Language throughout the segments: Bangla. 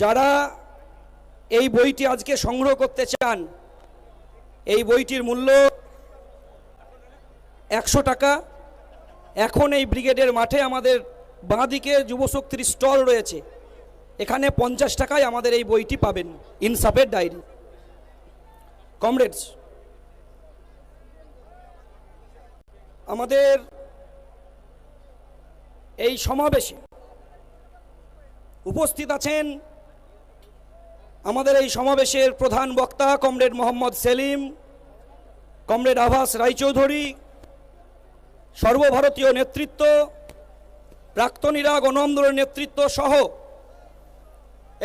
যারা এই বইটি আজকে সংগ্রহ করতে চান, এই বইটির মূল্য একশো টাকা। এখন এই ব্রিগেডের মাঠে আমাদের বাঁদিকে যুবশক্তির স্টল রয়েছে। এখানে পঞ্চাশ টাকায় আমাদের এই বইটি পাবেন ইনসাফের ডায়েরি। কমরেডস, আমাদের এই সমাবেশে উপস্থিত আছেন আমাদের এই সমাবেশের প্রধান বক্তা কমরেড মোহাম্মদ সেলিম, কমরেড আভাস রায়চৌধুরী, সর্বভারতীয় নেতৃত্ব প্রাক্তনীরা গণ নেতৃত্ব সহ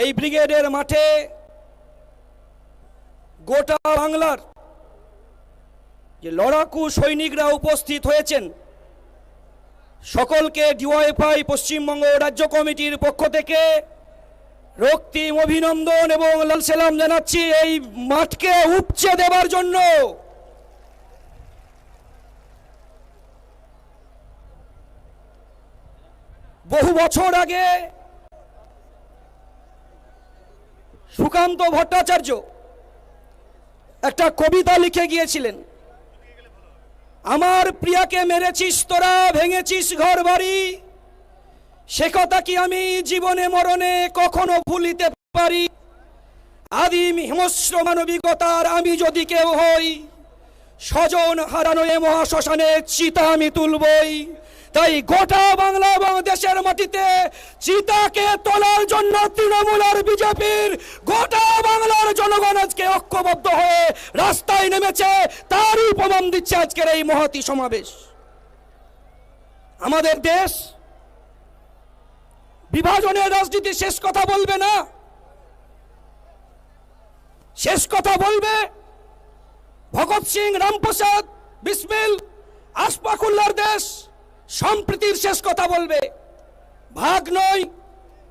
এই ব্রিগেডের মাঠে গোটা বাংলার যে লড়াকু সৈনিকরা উপস্থিত হয়েছেন, সকলকে ডিওয়াইফাই পশ্চিমবঙ্গ রাজ্য কমিটির পক্ষ থেকে রক্তিম অভিনন্দন এবং লাল সালাম জানাচ্ছি এই মাঠকে উপচে দেবার জন্য। বহু বছর আগে সুকান্ত ভট্টাচার্য একটা কবিতা লিখে গিয়েছিলেন, আমার প্রিয়াকে মেরেছিস তোরা, ভেঙেছিস ঘর বাড়ি সে কথা কি আমি জীবনে মরণে কখনো ভুলিতে পারি? আদিম হিমস্র মানবিকতার আমি যদি কেউ হই, স্বজন হারানো এ মহাশ্মশানে চিতা আমি তুলবই। তাই গোটা বাংলা এবং দেশের মাটিতে চিতাকে তোলার জন্য তৃণমূল আর বিজেপির গোটা বাংলার জনগণ আজকে ঐক্যবদ্ধ হয়ে রাস্তায় নেমেছে, তারই প্রমাণ দিচ্ছে আজকের এই মহাতি সমাবেশ। আমাদের দেশ বিভাজনের রাজনীতি শেষ কথা বলবে না। শেষ কথা বলবে ভগৎ সিং, রামপ্রসাদ, বিসমিল আশপাকুল্লার দেশ। সম্প্রীতির শেষ কথা বলবে। ভাগ নয়,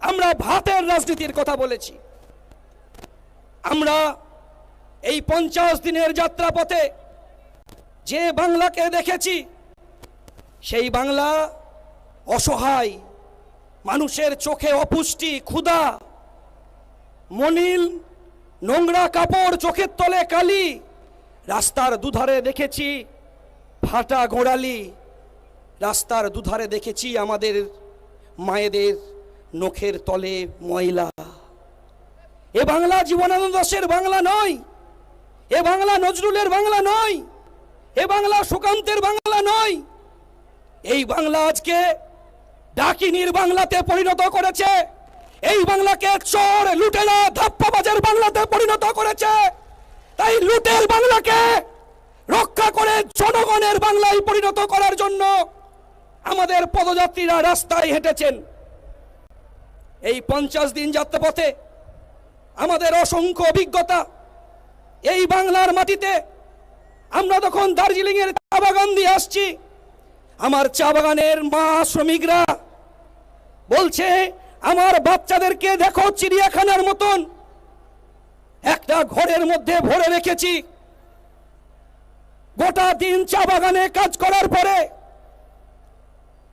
আমরা ভাতের রাজনীতির কথা বলেছি। আমরা এই পঞ্চাশ দিনের যাত্রাপথে যে বাংলাকে দেখেছি, সেই বাংলা অসহায় মানুষের চোখে অপুষ্টি, ক্ষুধা মনিল নোংরা কাপড়, চোখের তলে কালি, রাস্তার দুধারে দেখেছি ফাটা গোড়ালি, রাস্তার দুধারে দেখেছি আমাদের মায়েদের নখের তলে ময়লা। এ বাংলা জীবনানন্দ দাসের বাংলা নয়, এ বাংলা নজরুলের বাংলা নয়, এ বাংলা সুকান্তের বাংলা নয়, এই বাংলা আজকে ডাকিনীর বাংলাতে পরিণত করেছে। এই বাংলাকে চোর, লুটেরা, ধাপ্পাবাজের বাংলাতে পরিণত করেছে। তাই লুটের বাংলাকে রক্ষা করে জনগণের বাংলায় পরিণত করার জন্য আমাদের পদযাত্রীরা রাস্তায় হেঁটেছেন। এই পঞ্চাশ দিন যাত্রাপথে আমাদের অসংখ্য অভিজ্ঞতা এই বাংলার মাটিতে। আমরা তখন দার্জিলিং এর চা বাগান দিয়ে আসছি। আমার চা বাগানের মা শ্রমিকরা বলছে, আমার বাচ্চাদেরকে দেখো চিড়িয়াখানার মতন। একটা ঘরের মধ্যে ভরে রেখেছি। গোটা দিন চা বাগানে কাজ করার পরে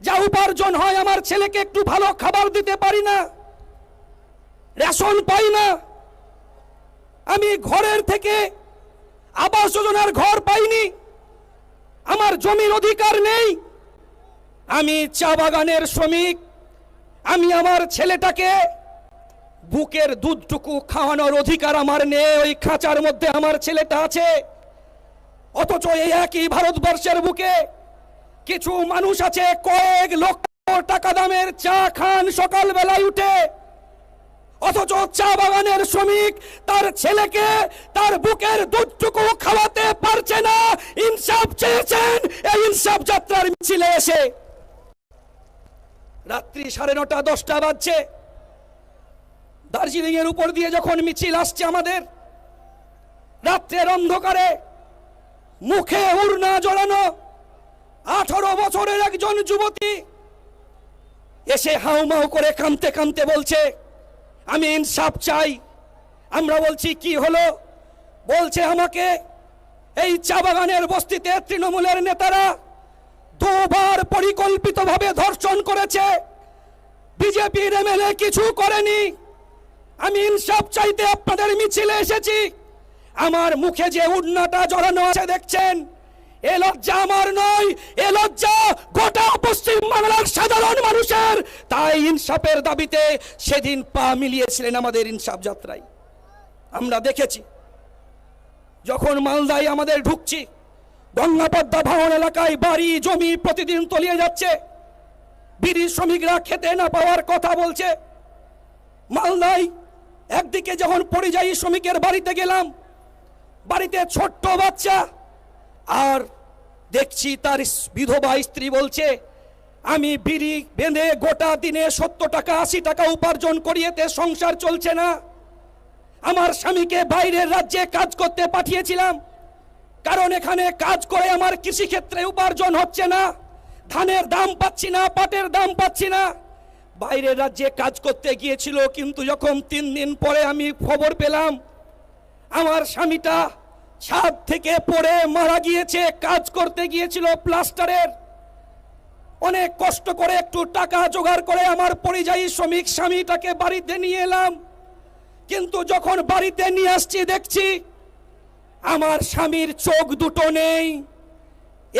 যা উপার্জন হয় আমার ছেলেকে একটু ভালো খাবার দিতে পারি না, রেশন পাই না। আমি ঘরের থেকে আবাস যোজনার ঘর পাইনি। আমার জমির অধিকার নেই। আমি চা বাগানের শ্রমিক। আমি আমার ছেলেটাকে বুকের দুধটুকু খাওয়ানোর অধিকার আমার নেই, ওই খাঁচার মধ্যে আমার ছেলেটা আছে। অথচ এই একই ভারতবর্ষের বুকে কিছু মানুষ আছে, কয়েক লক্ষ টাকা দামের চা খান সকাল বেলায় উঠে। অথচ চা বাগানের শ্রমিক তার ছেলেকে তার বুকের দুধটুকু খাওয়াতে পারছে না। ইনসাফ চেয়েছেন, এই ইনসাফ যাত্রার মিছিলে এসে। রাত্রি সাড়ে নটা, দশটা বাজছে। দার্জিলিং এর উপর দিয়ে যখন মিছিল আসছে আমাদের, রাত্রের অন্ধকারে মুখে উড়না জড়ানো আঠারো বছরের একজন যুবতী এসে হাউমাউ করে কামতে কামতে বলছে, আমি ইনসাফ চাই। আমরা বলছি, কি হলো? বলছে আমাকে, এই চা বাগানের বস্তিতে তৃণমূলের নেতারা দুবার পরিকল্পিতভাবে ধর্ষণ করেছে? বিজেপির এমএলএ কিছু করেনি। আমি ইনসাফ চাইতে আপনাদের মিছিলে এসেছি। আমার মুখে যে উন্নাটা জড়ানো আছে দেখছেন, এ লজ্জা আমার নয়, এ লজ্জা গোটা পশ্চিম বাংলার সাধারণ মানুষের। তাই ইনসাফের দাবিতে সেদিন পা মিলিয়েছিলেন আমাদের ইনসাফ যাত্রায়। আমরা দেখেছি, যখন মালদায় আমাদের ঢুকছি গঙ্গাপদ্মা ভবন এলাকায় বাড়ি, জমি প্রতিদিন তলিয়ে যাচ্ছে। বিড়ি শ্রমিকরা খেতে না পাওয়ার কথা বলছে। মালদায় একদিকে যখন পরিযায়ী শ্রমিকের বাড়িতে গেলাম, বাড়িতে ছোট্ট বাচ্চা। আর দেখছি তার বিধবা স্ত্রী বলছে, আমি বিড়ি বেঁধে গোটা দিনে সত্তর টাকা, আশি টাকা উপার্জন করিয়েতে সংসার চলছে না। আমার স্বামীকে বাইরের রাজ্যে কাজ করতে পাঠিয়েছিলাম। কারণ এখানে কাজ করে আমার কৃষিক্ষেত্রে উপার্জন হচ্ছে না। ধানের দাম পাচ্ছি না, পাটের দাম পাচ্ছি না। বাইরের রাজ্যে কাজ করতে গিয়েছিল, কিন্তু যখন তিন দিন পরে আমি খবর পেলাম, আমার স্বামীটা ছাদ থেকে পড়ে মারা গিয়েছে, কাজ করতে গিয়েছিল প্লাস্টারের। অনেক কষ্ট করে একটু টাকা জোগাড় করে আমার পরিযায়ী শ্রমিক স্বামীটাকে বাড়িতে নিয়ে এলাম। কিন্তু যখন বাড়িতে নিয়ে আসছি, দেখছি আমার স্বামীর চোখ দুটো নেই।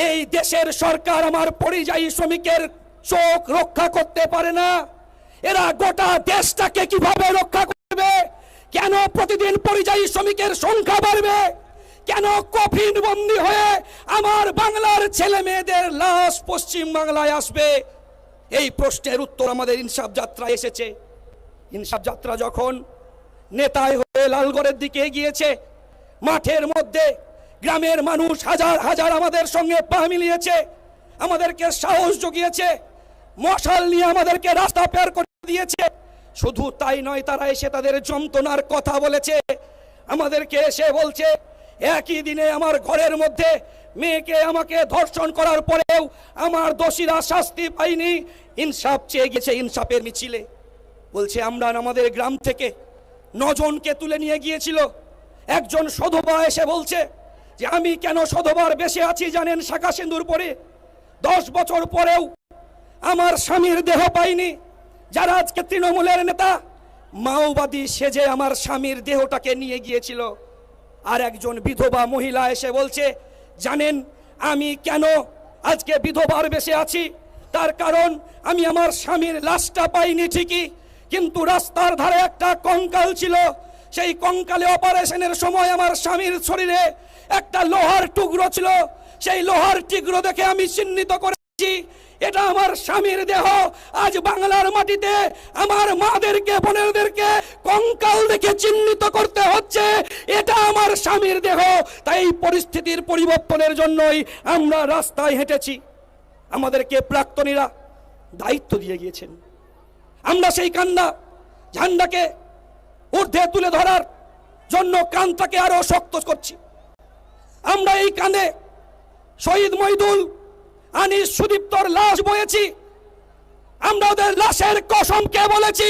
এই দেশের সরকার আমার পরিযায়ী শ্রমিকের চোখ রক্ষা করতে পারে না। এরা গোটা দেশটাকে কীভাবে রক্ষা করবে? কেন প্রতিদিন পরিযায়ী শ্রমিকের সংখ্যা বাড়বে? কেন কফিন বন্দি হয়ে আমার বাংলার ছেলে মেয়েদের লাশ পশ্চিম বাংলায় আসবে? এই প্রশ্নের উত্তর আমাদের ইনসাফ যাত্রা এসেছে। ইনসাফ যাত্রা যখন নেতায় হয়ে লালগড়ের দিকে এগিয়েছে মাঠের মধ্যে গ্রামের মানুষ হাজার হাজার আমাদের সঙ্গে পা মিলিয়েছে, আমাদেরকে সাহস জুগিয়েছে, মশাল নিয়ে আমাদেরকে রাস্তা পের করে দিয়েছে। শুধু তাই নয়, তারা এসে তাদের যন্ত্রণার কথা বলেছে। আমাদেরকে এসে বলছে, একই দিনে আমার ঘরের মধ্যে মেয়েকে আমাকে ধর্ষণ করার পরেও আমার দোষীরা শাস্তি পাইনি ইনসাফ চেয়ে গেছে ইনসাফের মিছিলে। বলছে, আমরা আমাদের গ্রাম থেকে নজনকে তুলে নিয়ে গিয়েছিল। একজন সধবা এসে বলছে যে, আমি কেন সধবার বেশে আছি জানেন শাখা সিন্দুর পরে? দশ বছর পরেও আমার স্বামীর দেহ পাইনি। যারা আজকে তৃণমূলের নেতা, মাওবাদী সেজে আমার স্বামীর দেহটাকে নিয়ে গিয়েছিল। আর একজন বিধবা মহিলা এসে বলছে, জানেন, আমি কেন আজকে বিধবার বেশে আছি? তার কারণ, আমি আমার স্বামীর লাশটা পাইনি ঠিকই, কিন্তু রাস্তার ধারে একটা কঙ্কাল ছিল। সেই কঙ্কালে অপারেশনের সময় আমার স্বামীর শরীরে একটা লোহার টুকরো ছিল। সেই লোহার টুকরো দেখে আমি চিহ্নিত করেছি, এটা আমার স্বামীর দেহ। আজ বাংলার মাটিতে আমার মাদেরকে বোনেরদেরকে কঙ্কাল দেখে চিহ্নিত করতে হচ্ছে, এটা আমার স্বামীর দেহ। তাই এই পরিস্থিতির পরিবর্তনের জন্যই আমরা রাস্তায় হেঁটেছি। আমাদেরকে প্রাক্তনীরা দায়িত্ব দিয়ে গিয়েছেন। আমরা সেই কান্দা ঝান্ডাকে ঊর্ধ্বে তুলে ধরার জন্য কানটাকে আরও শক্ত করছি। আমরা এই কানে শহীদ মইদুল, আনিস সুদীপ্তর লাশ বয়েছি। আমরা ওদের লাশের কসমকে বলেছি,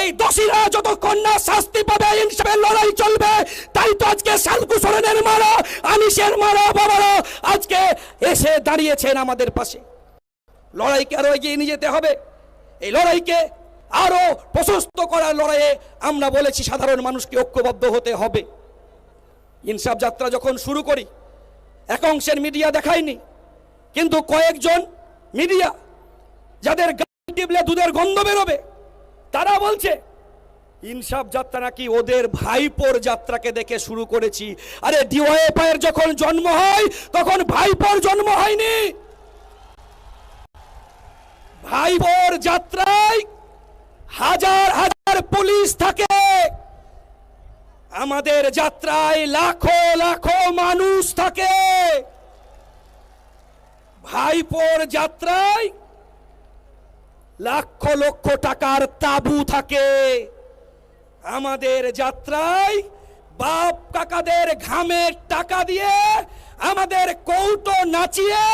এই দোষীরা যতক্ষণ না শাস্তি পাবে ইনসাফের লড়াই চলবে, তাই তো আজকে সালকু সরেনের মারা, আনিসের মারা, বাবারা, আজকে এসে দাঁড়িয়েছেন আমাদের পাশে। লড়াইকে আরও এগিয়ে নিয়ে যেতে হবে। এই লড়াইকে আরও প্রশস্ত করার লড়াইয়ে আমরা বলেছি সাধারণ মানুষকে ঐক্যবদ্ধ হতে হবে। ইনসাফ যাত্রা যখন শুরু করি, এক অংশের মিডিয়া দেখায়নি, কিন্তু কয়েকজন মিডিয়া যাদের গায়ে টিপলে দুধের গন্ধ বেরোবে, তারা বলছে, ইনসাফ যাত্রা নাকি ওদের ভাইপোর যাত্রাকে দেখে শুরু করেছি। আরে ডিওয়াইএফআই এর যখন জন্ম হয়, তখন ভাইপোর জন্ম হয়নি। ভাইপোর যাত্রায় হাজার হাজার পুলিশ থাকে। আমাদের যাত্রায় লাখো লাখো মানুষ থাকে। ভাইপোর যাত্রায় লক্ষ লক্ষ টাকার তাবু থাকে। আমাদের যাত্রায় বাপ কাকাদের ঘামের টাকা দিয়ে আমাদের কৌটো নাচিয়ে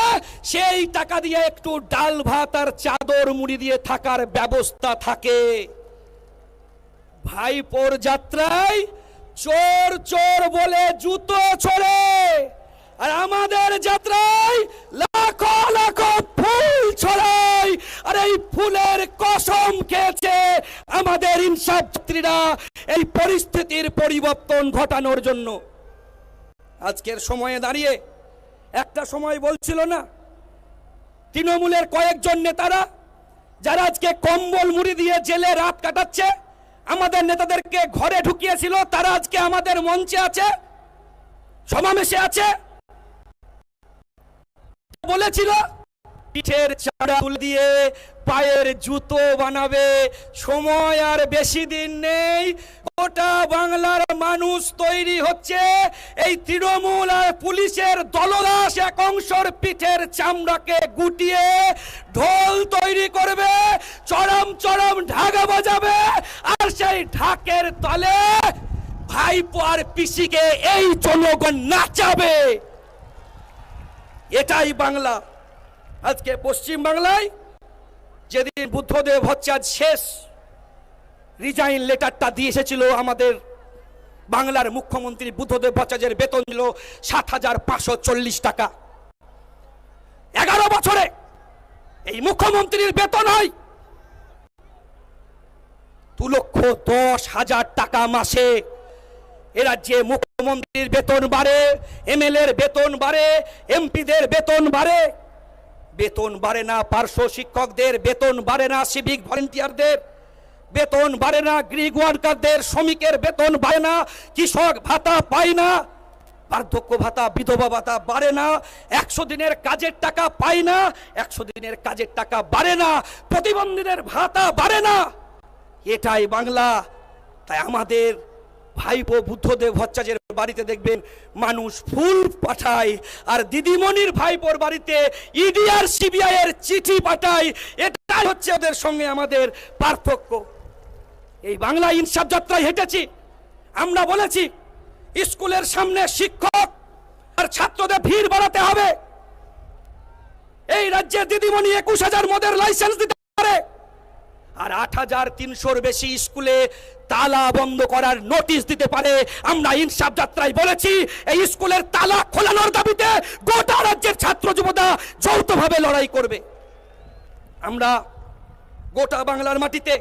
সেই টাকা দিয়ে একটু ডাল ভাত আর চাদর মুড়ি দিয়ে থাকার ব্যবস্থা থাকে। ভাইপোর যাত্রায় চোর চোর বলে জুতো ছড়ে আর আমাদের যাত্রায় লাখো লাখো ফুল ছড়াই আর এই ফুলের কসম খেয়েছে আমাদের ইনসাফ ছাত্রীরা এই পরিস্থিতির পরিবর্তন ঘটানোর জন্য। আজকের সময়ে দাঁড়িয়ে একটা সময় বলছিল না, তৃণমূলের কয়েকজন নেতারা যারা আজকে কম্বল মুড়ি দিয়ে জেলে রাত কাটাচ্ছে, আমাদের নেতাদেরকে ঘরে ঢুকিয়েছিল, তারা আজকে আমাদের মঞ্চে আছে, সমাবেশে আছে। বলেছিল, পিঠের চাড়া তুলে দিয়ে পায়ের জুতো বানাবে, সময় আর বেশি দিন নেই। গোটা বাংলার মানুষ তৈরি হচ্ছে। এই তৃণমূল আর পুলিশের দলদাস এক অংশর পিঠের চামড়াকে গুটিয়ে ঢোল তৈরি করবে, চরম চরম ঢাকা বাজাবে, আর সেই ঢাকের তলে ভাইপো আর পিসিকে এই জনগণ নাচাবে। এটাই বাংলা। আজকে পশ্চিম বাংলায় যেদিন বুদ্ধদেব হচ্ছে আজ শেষ। রিজাইন লেটারটা দিয়ে এসেছিল আমাদের বাংলার মুখ্যমন্ত্রী বুদ্ধদেব ভট্টাচার্যের বেতন ছিল সাত হাজার পাঁচশো চল্লিশ টাকা। এগারো বছরে এই মুখ্যমন্ত্রীর বেতন হয় দু লক্ষ দশ হাজার টাকা মাসে। এ রাজ্যে মুখ্যমন্ত্রীর বেতন বাড়ে, এমএলএর বেতন বাড়ে, এমপিদের বেতন বাড়ে। বেতন বাড়ে না পার্শ্ব শিক্ষকদের, বেতন বাড়ে না সিভিক ভলেন্টিয়ারদের বেতন বাড়ে না গ্রিক ওয়ার্কারদের শ্রমিকের বেতন বাড়ে না, কৃষক ভাতা পায় না, বার্ধক্য ভাতা, বিধবা ভাতা বাড়ে না, একশো দিনের কাজের টাকা পায় না, একশো দিনের কাজের টাকা বাড়ে না, প্রতিবন্ধীদের ভাতা বাড়ে না। এটাই বাংলা। তাই আমাদের ভাইপো, বুদ্ধদেব ভট্টাচার্যের বাড়িতে দেখবেন, মানুষ ফুল পাঠায়, আর দিদিমণির ভাইপোর বাড়িতে ইডি আর সিবিআই এর চিঠি পাঠায়, এটাই হচ্ছে ওদের সঙ্গে আমাদের পার্থক্য। এই বাংলা ইনসাফ যাত্রায় হেঁটেছি। আমরা বলেছি, স্কুলের সামনে শিক্ষক আর ছাত্রদের ভিড় বাড়াতে হবে। এই রাজ্যে দিদিমণি একুশ হাজার মদের লাইসেন্স দিতে পারে। আর আট হাজার তিনশোর বেশি স্কুলে তালা বন্ধ করার নোটিশ দিতে পারে। আমরা ইনসাফ যাত্রায় বলেছি, এই স্কুলের তালা খোলানোর দাবিতে গোটা রাজ্যের ছাত্র যুবতা যৌথভাবে লড়াই করবে। আমরা গোটা বাংলার মাটিতে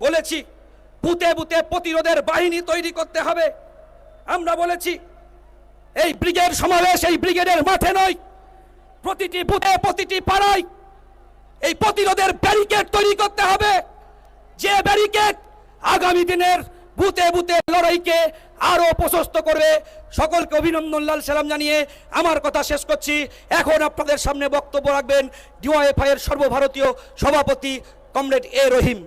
বলেছি বুতে বুতে প্রতিরোধের বাহিনী তৈরি করতে হবে। আমরা বলেছি, এই ব্রিগেড সমাবেশ এই ব্রিগেডের মাঠে নয়, প্রতিটি বুথে প্রতিটি পাড়ায় এই প্রতিরোধের ব্যারিকেড তৈরি করতে হবে। যে ব্যারিকেড আগামী দিনের বুতে বুতে লড়াইকে আরও প্রশস্ত করবে, সকলকে অভিনন্দন, লাল সালাম জানিয়ে আমার কথা শেষ করছি। এখন আপনাদের সামনে বক্তব্য রাখবেন ডিওয়াইএফআই এর সর্বভারতীয় সভাপতি কমরেড এ রহিম।